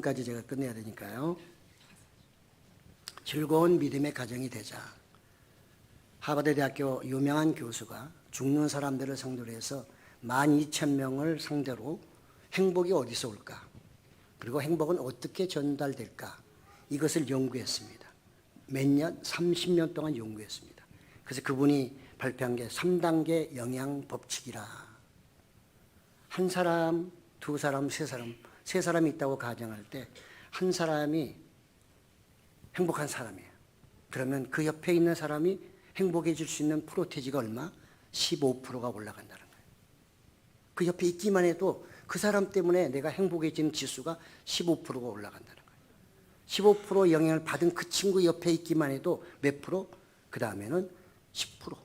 까지 제가 끝내야 되니까요. 즐거운 믿음의 가정이 되자. 하버드 대학교 유명한 교수가 죽는 사람들을 상대로 해서 12,000명을 상대로 행복이 어디서 올까? 그리고 행복은 어떻게 전달될까? 이것을 연구했습니다. 몇 년? 30년 동안 연구했습니다. 그래서 그분이 발표한 게 3단계 영양 법칙이라. 한 사람, 두 사람, 세 사람, 세 사람이 있다고 가정할 때 한 사람이 행복한 사람이에요. 그러면 그 옆에 있는 사람이 행복해질 수 있는 프로테지가 얼마? 15%가 올라간다는 거예요. 그 옆에 있기만 해도 그 사람 때문에 내가 행복해지는 지수가 15%가 올라간다는 거예요. 15% 영향을 받은 그 친구 옆에 있기만 해도 몇 프로? 그 다음에는 10%.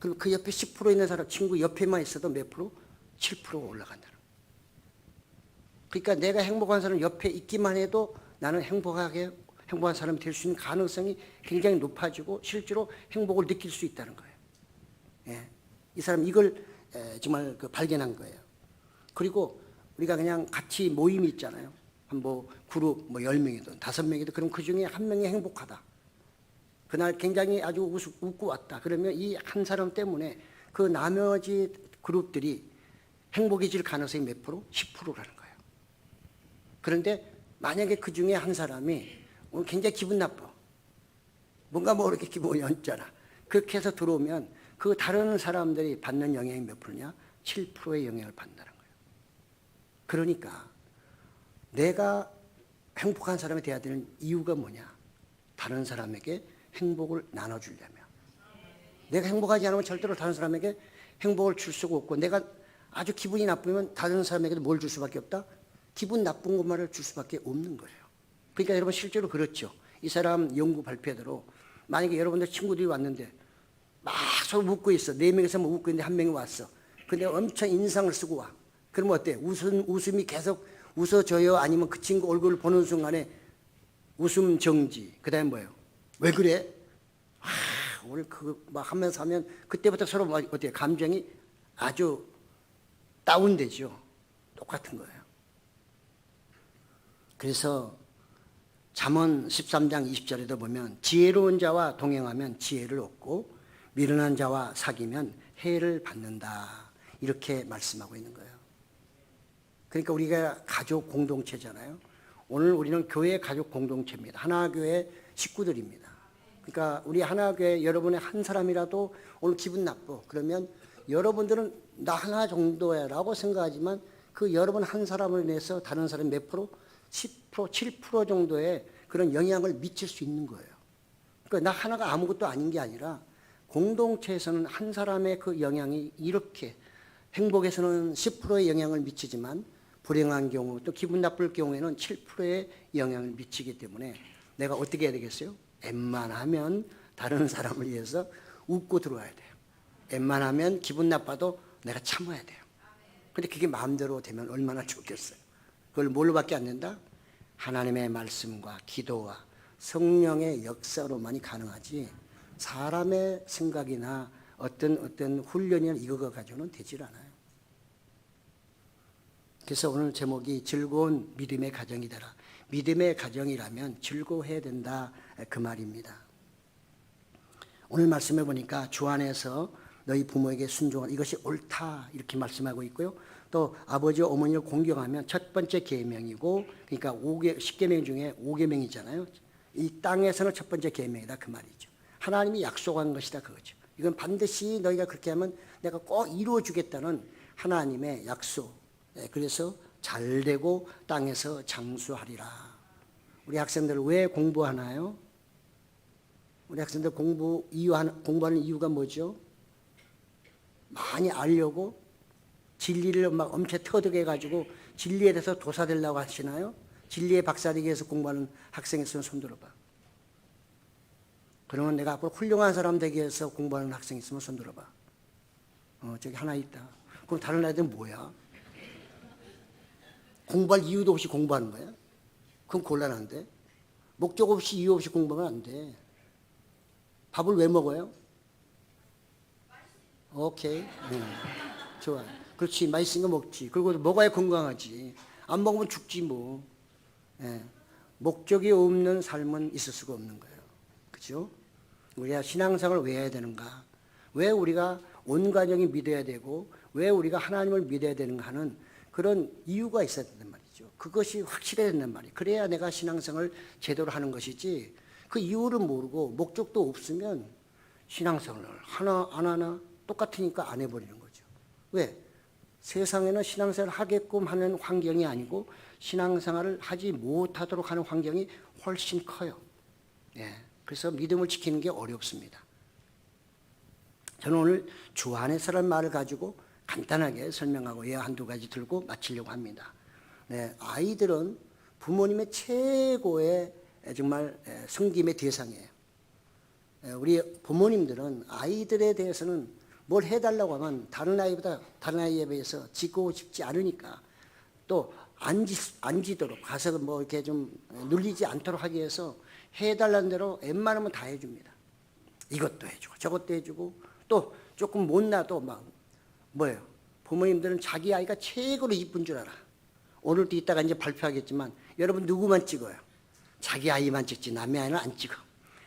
그럼 그 옆에 10% 있는 사람 친구 옆에만 있어도 몇 프로? 7%가 올라간다는 거예요. 그러니까 내가 행복한 사람 옆에 있기만 해도 나는 행복하게 행복한 사람이 될 수 있는 가능성이 굉장히 높아지고 실제로 행복을 느낄 수 있다는 거예요. 예. 이 사람 이걸 에, 정말 그 발견한 거예요. 그리고 우리가 그냥 같이 모임이 있잖아요. 한뭐 그룹 뭐 10명이든 5명이든 그럼 그 중에 한 명이 행복하다. 그날 굉장히 아주 웃, 웃고 왔다. 그러면 이 한 사람 때문에 그 나머지 그룹들이 행복해질 가능성이 몇 프로? 10%라는 거예요. 그런데 만약에 그 중에 한 사람이 오늘 굉장히 기분 나빠. 뭔가 뭐 이렇게 기분이 얹잖아. 그렇게 해서 들어오면 그 다른 사람들이 받는 영향이 몇 프로냐? 7%의 영향을 받는다는 거예요. 그러니까 내가 행복한 사람이 돼야 되는 이유가 뭐냐? 다른 사람에게 행복을 나눠주려면. 내가 행복하지 않으면 절대로 다른 사람에게 행복을 줄 수가 없고 내가 아주 기분이 나쁘면 다른 사람에게도 뭘 줄 수밖에 없다? 기분 나쁜 것만을 줄 수밖에 없는 거예요. 그러니까 여러분 실제로 그렇죠. 이 사람 연구 발표대로 만약에 여러분들 친구들이 왔는데 막 서로 웃고 있어. 네 명이서 뭐 웃고 있는데 한 명이 왔어. 근데 엄청 인상을 쓰고 와. 그러면 어때? 웃음, 웃음이 계속 웃어줘요? 아니면 그 친구 얼굴을 보는 순간에 웃음 정지. 그 다음에 뭐예요? 왜 그래? 아, 오늘 그막 하면서 하면 그때부터 서로 뭐 어때요? 감정이 아주 다운되죠. 똑같은 거예요. 그래서 잠언 13장 20절에도 보면 지혜로운 자와 동행하면 지혜를 얻고 미련한 자와 사귀면 해를 받는다. 이렇게 말씀하고 있는 거예요. 그러니까 우리가 가족 공동체잖아요. 오늘 우리는 교회 가족 공동체입니다. 하나교회 식구들입니다. 그러니까 우리 하나교회 여러분의 한 사람이라도 오늘 기분 나빠. 그러면 여러분들은 나 하나 정도야라고 생각하지만 그 여러분 한 사람을 인해서 다른 사람 몇 프로? 10%, 7% 정도의 그런 영향을 미칠 수 있는 거예요. 그러니까 나 하나가 아무것도 아닌 게 아니라 공동체에서는 한 사람의 그 영향이 이렇게 행복에서는 10%의 영향을 미치지만 불행한 경우 또 기분 나쁠 경우에는 7%의 영향을 미치기 때문에 내가 어떻게 해야 되겠어요? 웬만하면 다른 사람을 위해서 웃고 들어와야 돼요. 웬만하면 기분 나빠도 내가 참아야 돼요. 근데 그게 마음대로 되면 얼마나 좋겠어요. 그걸 뭘로밖에 안 된다? 하나님의 말씀과 기도와 성령의 역사로만이 가능하지 사람의 생각이나 어떤 어떤 훈련이나 이거가 가지고는 되질 않아요. 그래서 오늘 제목이 즐거운 믿음의 가정이 되라. 믿음의 가정이라면 즐거워해야 된다 그 말입니다. 오늘 말씀해 보니까 주 안에서 너희 부모에게 순종한 이것이 옳다 이렇게 말씀하고 있고요. 또 아버지 어머니를 공경하면 첫 번째 계명이고 그러니까 5개 10계명 중에 5계명이잖아요. 이 땅에서는 첫 번째 계명이다 그 말이죠. 하나님이 약속한 것이다 그거죠. 이건 반드시 너희가 그렇게 하면 내가 꼭 이루어 주겠다는 하나님의 약속. 예, 그래서 잘 되고 땅에서 장수하리라. 우리 학생들 왜 공부하나요? 우리 학생들 공부 이유 공부하는 이유가 뭐죠? 많이 알려고 진리를 막 엄청 터득해 가지고 진리에 대해서 도사되려고 하시나요? 진리의 박사되기 위해서 공부하는 학생 있으면 손 들어봐. 그러면 내가 앞으로 훌륭한 사람 되기 위해서 공부하는 학생 있으면 손 들어봐. 어, 저기 하나 있다. 그럼 다른 아이들은 뭐야? 공부할 이유도 없이 공부하는 거야? 그럼 곤란한데? 목적 없이 이유 없이 공부하면 안 돼. 밥을 왜 먹어요? 오케이. 네. 좋아. 그렇지. 맛있는 거 먹지. 그리고 먹어야 건강하지. 안 먹으면 죽지 뭐. 예, 목적이 없는 삶은 있을 수가 없는 거예요. 그죠? 우리가 신앙생활을 왜 해야 되는가? 왜 우리가 온 가정이 믿어야 되고 왜 우리가 하나님을 믿어야 되는가 하는 그런 이유가 있어야 된단 말이죠. 그것이 확실해야 된단 말이에요. 그래야 내가 신앙생활을 제대로 하는 것이지 그 이유를 모르고 목적도 없으면 신앙생활을 하나 안 하나 똑같으니까 안 해버리는 거죠. 왜? 세상에는 신앙생활을 하게끔 하는 환경이 아니고 신앙생활을 하지 못하도록 하는 환경이 훨씬 커요. 예. 그래서 믿음을 지키는 게 어렵습니다. 저는 오늘 주 안에서라는 말을 가지고 간단하게 설명하고 예 한두 가지 들고 마치려고 합니다. 네, 아이들은 부모님의 최고의 정말 성김의 대상이에요. 예, 우리 부모님들은 아이들에 대해서는 뭘 해달라고 하면 다른 아이보다 다른 아이에 비해서 지고 싶지 않으니까 또 앉지, 앉지도록 가서 뭐 이렇게 좀 눌리지 않도록 하기 위해서 해달라는 대로 웬만하면 다 해줍니다. 이것도 해주고 저것도 해주고 또 조금 못나도 막 뭐예요? 부모님들은 자기 아이가 최고로 이쁜 줄 알아. 오늘도 이따가 이제 발표하겠지만 여러분 누구만 찍어요? 자기 아이만 찍지 남의 아이는 안 찍어.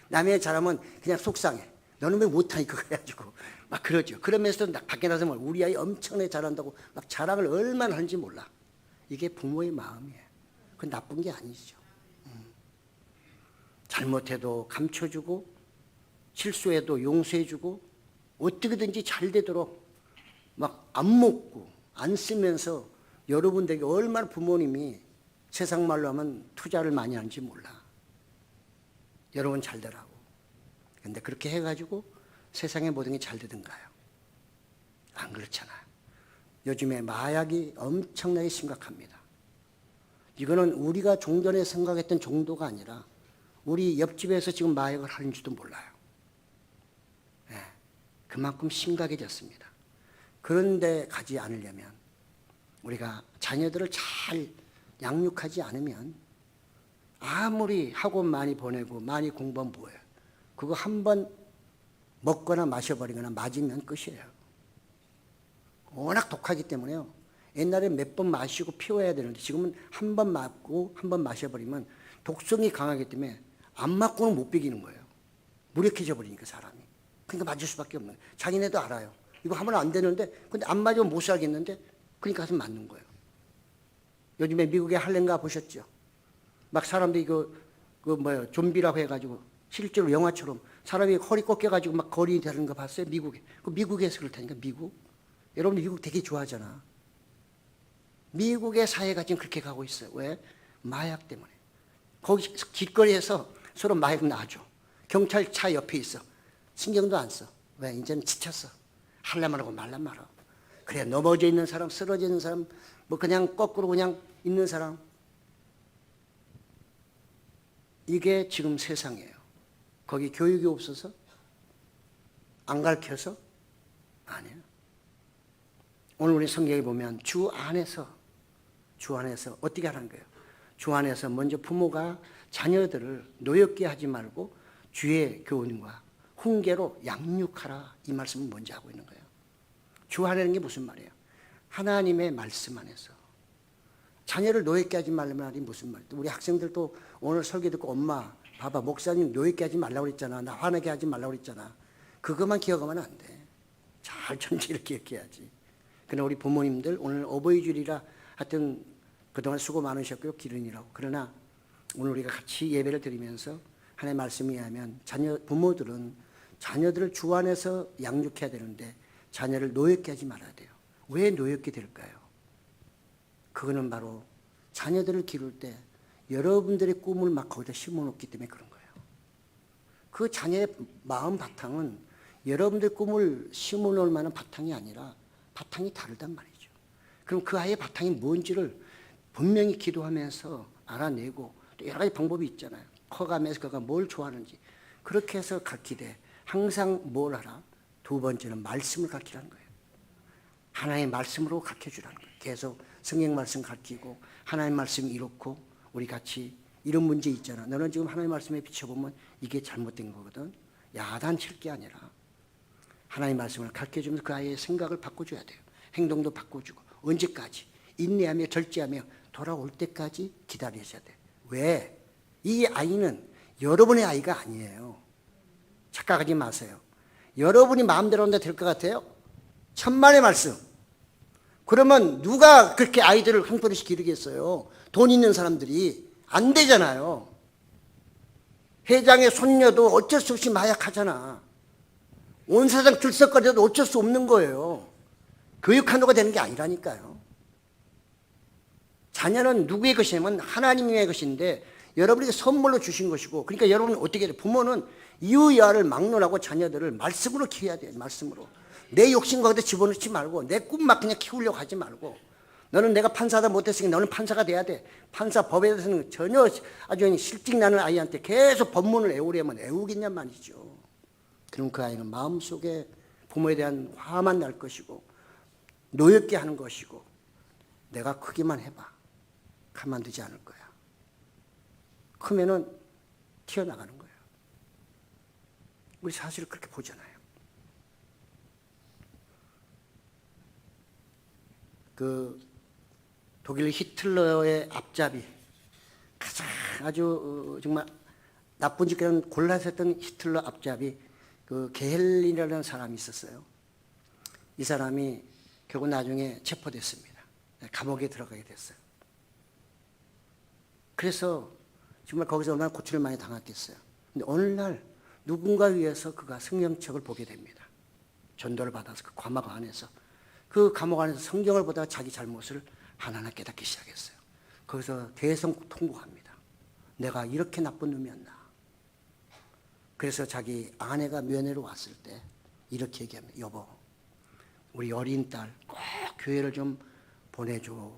남의 잘하면 그냥 속상해. 너는 왜 못하니 그거 해가지고 막 그러죠. 그러면서도 나- 밖에 나서 뭐 우리 아이 엄청나게 잘한다고 막 자랑을 얼마나 하는지 몰라. 이게 부모의 마음이에요. 그건 나쁜 게 아니죠. 음. 잘못해도 감춰주고 실수해도 용서해주고 어떻게든지 잘 되도록 막 안 먹고 안 쓰면서 여러분들에게 얼마나 부모님이 세상 말로 하면 투자를 많이 하는지 몰라. 여러분 잘 되라고. 근데 그렇게 해가지고 세상의 모든 게 잘 되던가요? 안 그렇잖아요. 요즘에 마약이 엄청나게 심각합니다. 이거는 우리가 종전에 생각했던 정도가 아니라 우리 옆집에서 지금 마약을 하는지도 몰라요. 예, 그만큼 심각해졌습니다. 그런데 가지 않으려면 우리가 자녀들을 잘 양육하지 않으면 아무리 학원 많이 보내고 많이 공부하면 뭐예요? 그거 한번 먹거나 마셔버리거나 맞으면 끝이에요. 워낙 독하기 때문에요. 옛날에 몇 번 마시고 피워야 되는데 지금은 한 번 맞고 한 번 마셔버리면 독성이 강하기 때문에 안 맞고는 못 비기는 거예요. 무력해져 버리니까 사람이. 그러니까 맞을 수밖에 없는 거예요. 자기네도 알아요. 이거 하면 안 되는데 근데 안 맞으면 못 살겠는데 그러니까 가서 맞는 거예요. 요즘에 미국의 할렌가 보셨죠? 막 사람들이 그, 그 뭐야, 좀비라고 해가지고 실제로 영화처럼 사람이 허리 꺾여가지고 막 거리 되는 거 봤어요? 미국에. 그 미국에서 그렇다니까, 미국. 여러분 미국 되게 좋아하잖아. 미국의 사회가 지금 그렇게 가고 있어요. 왜? 마약 때문에. 거기 길거리에서 서로 마약 놔줘. 경찰차 옆에 있어. 신경도 안 써. 왜? 이제는 지쳤어. 할라만 하고 말란 말아. 그래, 넘어져 있는 사람, 쓰러져 있는 사람, 뭐 그냥 거꾸로 그냥 있는 사람. 이게 지금 세상이에요. 거기 교육이 없어서? 안 가르쳐서? 아니에요. 오늘 우리 성경에 보면 주 안에서, 주 안에서 어떻게 하는 거예요? 주 안에서 먼저 부모가 자녀들을 노엽게 하지 말고 주의 교훈과 훈계로 양육하라. 이 말씀을 먼저 하고 있는 거예요. 주 안에는 게 무슨 말이에요? 하나님의 말씀 안에서. 자녀를 노예게 하지 말라는 말이 무슨 말이에요? 우리 학생들도 오늘 설교 듣고 엄마, 봐봐, 목사님 노예게 하지 말라고 그랬잖아. 나 화나게 하지 말라고 그랬잖아. 그것만 기억하면 안 돼. 잘 전체를 기억해야지. 그러나 우리 부모님들 오늘 어버이 주일이라 하여튼 그동안 수고 많으셨고요. 기른이라고. 그러나 오늘 우리가 같이 예배를 드리면서 하나님의 말씀에 의하면 자녀, 부모들은 자녀들을 주 안에서 양육해야 되는데 자녀를 노엽게 하지 말아야 돼요. 왜 노엽게 될까요? 그거는 바로 자녀들을 기를 때 여러분들의 꿈을 막 거기다 심어놓기 때문에 그런 거예요. 그 자녀의 마음 바탕은 여러분들 꿈을 심어놓을 만한 바탕이 아니라 바탕이 다르단 말이죠. 그럼 그 아이의 바탕이 뭔지를 분명히 기도하면서 알아내고 또 여러 가지 방법이 있잖아요. 커가면서 그가 뭘 좋아하는지 그렇게 해서 가르치되 항상 뭘 하라? 두 번째는 말씀을 가르치라는 거예요. 하나의 말씀으로 가르쳐 주라는 거예요. 계속 성경 말씀 가르치고 하나의 말씀 이렇고 우리 같이 이런 문제 있잖아. 너는 지금 하나의 말씀에 비춰보면 이게 잘못된 거거든. 야단칠 게 아니라 하나의 말씀을 가르쳐 주면서 그 아이의 생각을 바꿔줘야 돼요. 행동도 바꿔주고 언제까지 인내하며 절제하며 돌아올 때까지 기다려야 돼. 왜? 이 아이는 여러분의 아이가 아니에요. 착각하지 마세요. 여러분이 마음대로 한다 될 것 같아요? 천만의 말씀. 그러면 누가 그렇게 아이들을 한풀이씩 기르겠어요? 돈 있는 사람들이. 안 되잖아요. 회장의 손녀도 어쩔 수 없이 마약하잖아. 온 세상 들썩거려도 어쩔 수 없는 거예요. 교육 한도가 되는 게 아니라니까요. 자녀는 누구의 것이냐면 하나님의 것인데 여러분에게 선물로 주신 것이고 그러니까 여러분은 어떻게 돼? 부모는 이유야를 막론하고 자녀들을 말씀으로 키워야 돼요. 말씀으로. 내 욕심과 거기다 집어넣지 말고 내 꿈만 그냥 키우려고 하지 말고 너는 내가 판사다 못했으니 너는 판사가 돼야 돼. 판사 법에 대해서는 전혀 아주 실직 나는 아이한테 계속 법문을 애우려면 애우겠냔 말이죠. 그럼 그 아이는 마음속에 부모에 대한 화만 날 것이고 노엽게 하는 것이고 내가 크기만 해봐. 가만두지 않을 거야. 크면은 튀어나가는 거예요. 우리 사실을 그렇게 보잖아요. 그 독일 히틀러의 앞잡이 가장 아주 어, 정말 나쁜 짓들은 골라서 했던 히틀러 앞잡이 그 게헬린이라는 사람이 있었어요. 이 사람이 결국 나중에 체포됐습니다. 감옥에 들어가게 됐어요. 그래서 정말 거기서 얼마나 고초를 많이 당했겠어요. 근데 어느 날 누군가 위해서 그가 성경책을 보게 됩니다. 전도를 받아서 그 감옥 안에서 그 감옥 안에서 성경을 보다가 자기 잘못을 하나하나 깨닫기 시작했어요. 거기서 대성 통곡합니다. 내가 이렇게 나쁜 놈이었나. 그래서 자기 아내가 면회로 왔을 때 이렇게 얘기합니다. 여보, 우리 어린 딸 꼭 교회를 좀 보내줘.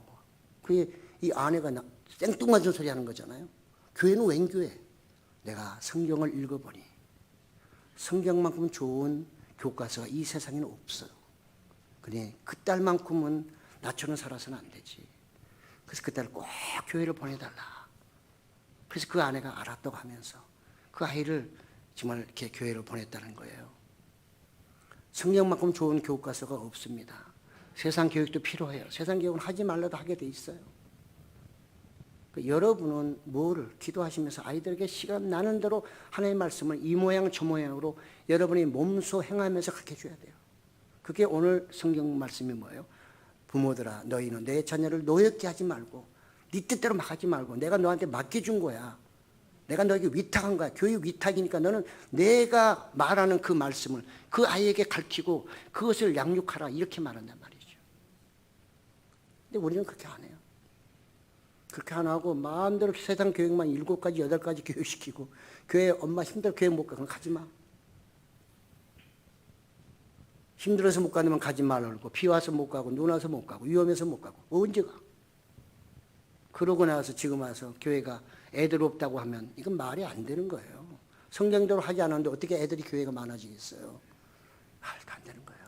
그게 이 아내가 나- 생뚱맞은 소리 하는 거잖아요. 교회는 웬 교회? 내가 성경을 읽어보니 성경만큼 좋은 교과서가 이 세상에는 없어요. 그래 그 딸만큼은 나처럼 살아서는 안 되지. 그래서 그 딸을 꼭 교회를 보내달라. 그래서 그 아내가 알았다고 하면서 그 아이를 정말 이렇게 교회를 보냈다는 거예요. 성경만큼 좋은 교과서가 없습니다. 세상 교육도 필요해요. 세상 교육은 하지 말라도 하게 돼 있어요. 그 여러분은 뭐를 기도하시면서 아이들에게 시간 나는 대로 하나님의 말씀을 이 모양 저 모양으로 여러분이 몸소 행하면서 가르쳐 줘야 돼요. 그게 오늘 성경 말씀이 뭐예요? 부모들아 너희는 내 자녀를 노엽게 하지 말고 네 뜻대로 막 하지 말고 내가 너한테 맡겨준 거야. 내가 너에게 위탁한 거야. 교육 위탁이니까 너는 내가 말하는 그 말씀을 그 아이에게 가르치고 그것을 양육하라 이렇게 말한단 말이죠. 근데 우리는 그렇게 안 해요. 그렇게 안 하고 마음대로 세상 교육만 일곱 가지 여덟 가지 교육시키고 교회 엄마 힘들어 교회 못 가. 그럼 가지 마. 힘들어서 못 가면 가지 말라고 비 와서 못 가고 눈 와서 못 가고 위험해서 못 가고 언제 가? 그러고 나서 지금 와서 교회가 애들 없다고 하면 이건 말이 안 되는 거예요. 성경대로 하지 않았는데 어떻게 애들이 교회가 많아지겠어요? 말도 안 되는 거예요.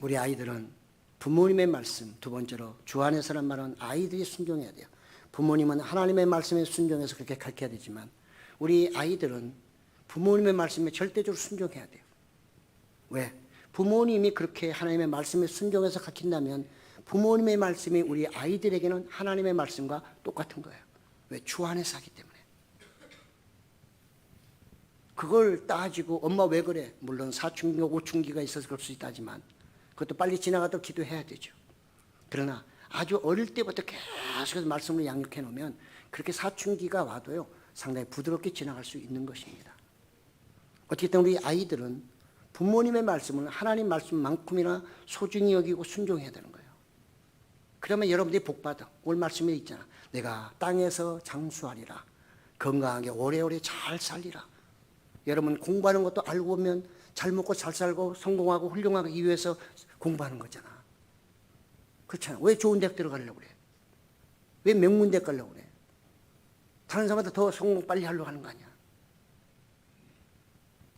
우리 아이들은 부모님의 말씀, 두 번째로 주 안에서는 말은 아이들이 순종해야 돼요. 부모님은 하나님의 말씀에 순종해서 그렇게 가르쳐야 되지만 우리 아이들은 부모님의 말씀에 절대적으로 순종해야 돼요. 왜? 부모님이 그렇게 하나님의 말씀에 순종해서 가르친다면 부모님의 말씀이 우리 아이들에게는 하나님의 말씀과 똑같은 거예요. 왜? 주 안에서 하기 때문에. 그걸 따지고 엄마 왜 그래? 물론 사춘기가 오춘기가 있어서 그럴 수 있다지만 그것도 빨리 지나가도록 기도해야 되죠. 그러나 아주 어릴 때부터 계속해서 말씀을 양육해 놓으면 그렇게 사춘기가 와도요 상당히 부드럽게 지나갈 수 있는 것입니다. 어쨌든 우리 아이들은 부모님의 말씀을 하나님 말씀만큼이나 소중히 여기고 순종해야 되는 거예요. 그러면 여러분들이 복받아. 오늘 말씀에 있잖아. 내가 땅에서 장수하리라. 건강하게 오래오래 잘 살리라. 여러분 공부하는 것도 알고 보면 잘 먹고 잘 살고 성공하고 훌륭하기 위해서 공부하는 거잖아. 그렇잖아. 왜 좋은 대학 들어가려고 그래? 왜 명문 대학 가려고 그래? 다른 사람보다 더 성공 빨리 하려고 하는 거 아니야?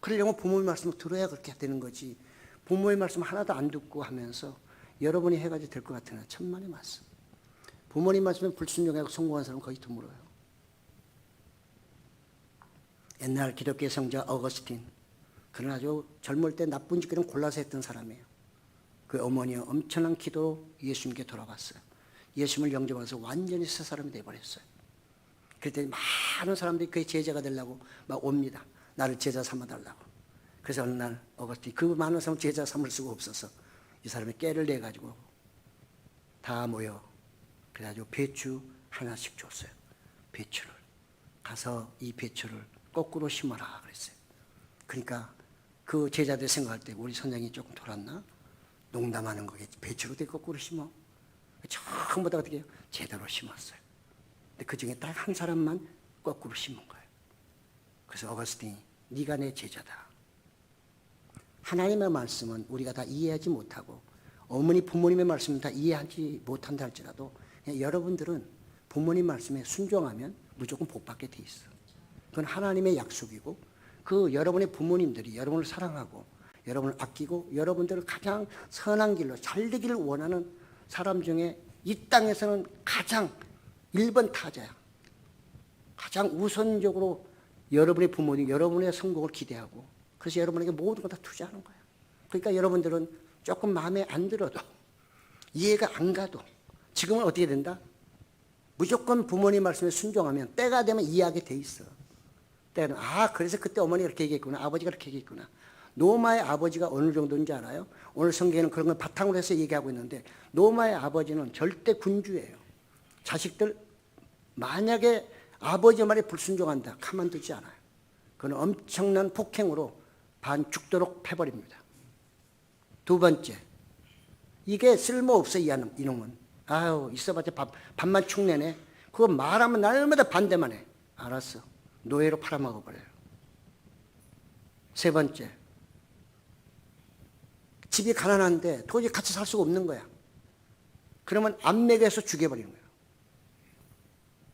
그러려면 부모의 말씀을 들어야 그렇게 되는 거지. 부모의 말씀 하나도 안 듣고 하면서 여러분이 해가지고 될 것 같으나 천만의 말씀. 부모님 말씀에 불순종하고 성공한 사람은 거의 드물어요. 옛날 기독교 성자 어거스틴. 그는 아주 젊을 때 나쁜 짓들은 골라서 했던 사람이에요. 그 어머니가 엄청난 기도로 예수님께 돌아갔어요. 예수님을 영접해서 완전히 새 사람이 되어버렸어요. 그랬더니 많은 사람들이 그의 제자가 되려고 막 옵니다. 나를 제자 삼아달라고. 그래서 어느 날 어거스틴 그 많은 사람 제자 삼을 수가 없어서 이 사람이 깨를 내 가지고 다 모여 그래가지고 배추 하나씩 줬어요. 배추를 가서 이 배추를 거꾸로 심어라 그랬어요. 그러니까 그 제자들 생각할 때 우리 선생이 조금 돌았나? 농담하는 거겠지. 배추를 어떻게 거꾸로 심어? 다 어떻게? 제대로 심었어요. 근데 그 중에 딱 한 사람만 거꾸로 심은 거예요. 그래서 어거스틴이 네가 내 제자다. 하나님의 말씀은 우리가 다 이해하지 못하고 어머니 부모님의 말씀은 다 이해하지 못한다 할지라도 여러분들은 부모님 말씀에 순종하면 무조건 복 받게 돼 있어. 그건 하나님의 약속이고 그 여러분의 부모님들이 여러분을 사랑하고 여러분을 아끼고 여러분들을 가장 선한 길로 잘 되기를 원하는 사람 중에 이 땅에서는 가장 1번 타자야. 가장 우선적으로 여러분의 부모님, 여러분의 성공을 기대하고 그래서 여러분에게 모든 걸 다 투자하는 거야. 그러니까 여러분들은 조금 마음에 안 들어도 이해가 안 가도 지금은 어떻게 된다? 무조건 부모님 말씀에 순종하면 때가 되면 이해하게 돼 있어. 때는 아 그래서 그때 어머니가 그렇게 얘기했구나 아버지가 그렇게 얘기했구나 노마의 아버지가 어느 정도인지 알아요? 오늘 성경에는 그런 걸 바탕으로 해서 얘기하고 있는데 노마의 아버지는 절대 군주예요 자식들 만약에 아버지 말에 불순종한다 가만두지 않아요. 그는 엄청난 폭행으로 반 죽도록 패버립니다. 두 번째 이게 쓸모없어 이 놈- 이놈은. 아유 있어봤자 밥, 밥만 축내네. 그거 말하면 날마다 반대만 해. 알았어. 노예로 팔아먹어버려요. 세 번째 집이 가난한데 도저히 같이 살 수가 없는 거야. 그러면 안맥에서 죽여버리는 거예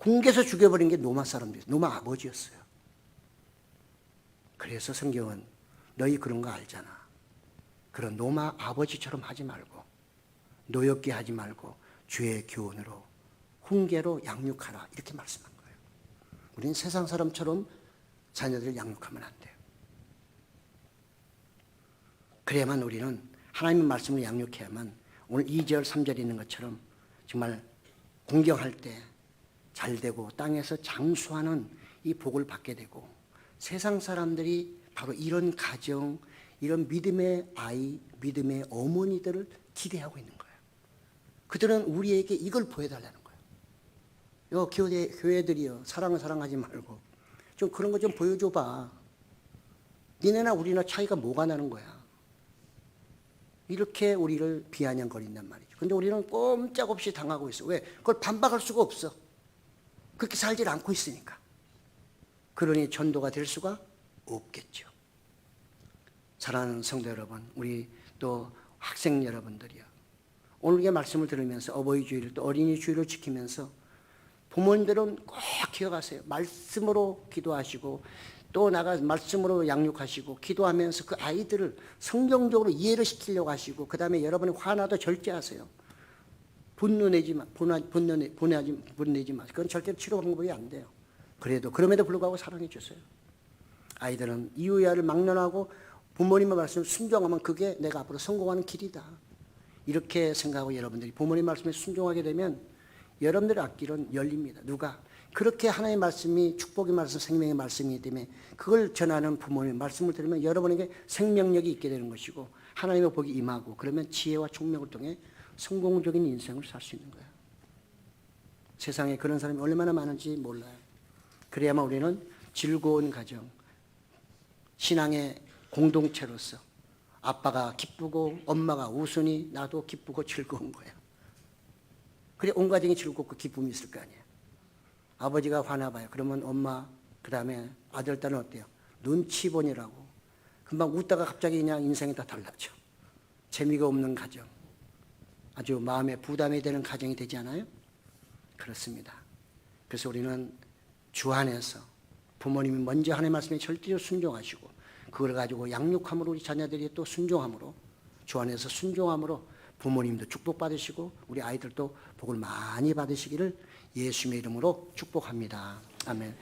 요 궁계에서 죽여버린 게 노마 사람들이 노마 아버지였어요 그래서 성경은 너희 그런 거 알잖아 그런 노마 아버지처럼 하지 말고 노엽게 하지 말고 주의 교훈으로 훈계로 양육하라 이렇게 말씀한 거예요. 우리는 세상 사람처럼 자녀들을 양육하면 안 돼요. 그래야만 우리는 하나님의 말씀을 양육해야만 오늘 2절 3절에 있는 것처럼 정말 공경할 때 잘 되고 땅에서 장수하는 이 복을 받게 되고 세상 사람들이 바로 이런 가정, 이런 믿음의 아이, 믿음의 어머니들을 기대하고 있는 거예요. 그들은 우리에게 이걸 보여달라는 거예요. 요 교회, 교회들이요. 사랑을 사랑하지 말고. 좀 그런 거 좀 보여줘봐. 니네나 우리나 차이가 뭐가 나는 거야. 이렇게 우리를 비아냥거린단 말이죠. 근데 우리는 꼼짝없이 당하고 있어. 왜? 그걸 반박할 수가 없어. 그렇게 살질 않고 있으니까. 그러니 전도가 될 수가 없겠죠. 사랑하는 성도 여러분, 우리 또 학생 여러분들이요. 오늘 의 말씀을 들으면서 어버이 주의를 또 어린이 주의를 지키면서 부모님들은 꼭 기억하세요. 말씀으로 기도하시고 또 나가 말씀으로 양육하시고 기도하면서 그 아이들을 성경적으로 이해를 시키려고 하시고 그 다음에 여러분이 화나도 절제하세요. 분노 내지 마, 분노, 분내지, 분내지 마. 그건 절대 치료 방법이 안 돼요. 그래도 그럼에도 불구하고 사랑해 주세요. 아이들은 이유야를 막론하고 부모님의 말씀을 순종하면 그게 내가 앞으로 성공하는 길이다. 이렇게 생각하고 여러분들이 부모님 말씀에 순종하게 되면 여러분들의 앞길은 열립니다. 누가? 그렇게 하나님의 말씀이 축복의 말씀, 생명의 말씀이기 때문에 그걸 전하는 부모님의 말씀을 들으면 여러분에게 생명력이 있게 되는 것이고 하나님의 복이 임하고 그러면 지혜와 총명을 통해 성공적인 인생을 살 수 있는 거예요. 세상에 그런 사람이 얼마나 많은지 몰라요. 그래야만 우리는 즐거운 가정, 신앙의 공동체로서 아빠가 기쁘고 엄마가 웃으니 나도 기쁘고 즐거운 거야. 그래 온 가정이 즐겁고 기쁨이 있을 거 아니에요. 아버지가 화나봐요. 그러면 엄마 그 다음에 아들 딸은 어때요? 눈치 보니라고 금방 웃다가 갑자기 그냥 인생이 다 달라져. 재미가 없는 가정, 아주 마음에 부담이 되는 가정이 되지 않아요? 그렇습니다. 그래서 우리는 주 안에서 부모님이 먼저 하나님의 말씀에 절대로 순종하시고 그걸 가지고 양육함으로 우리 자녀들이 또 순종함으로 주 안에서 순종함으로 부모님도 축복받으시고 우리 아이들도 복을 많이 받으시기를 예수님의 이름으로 축복합니다. 아멘.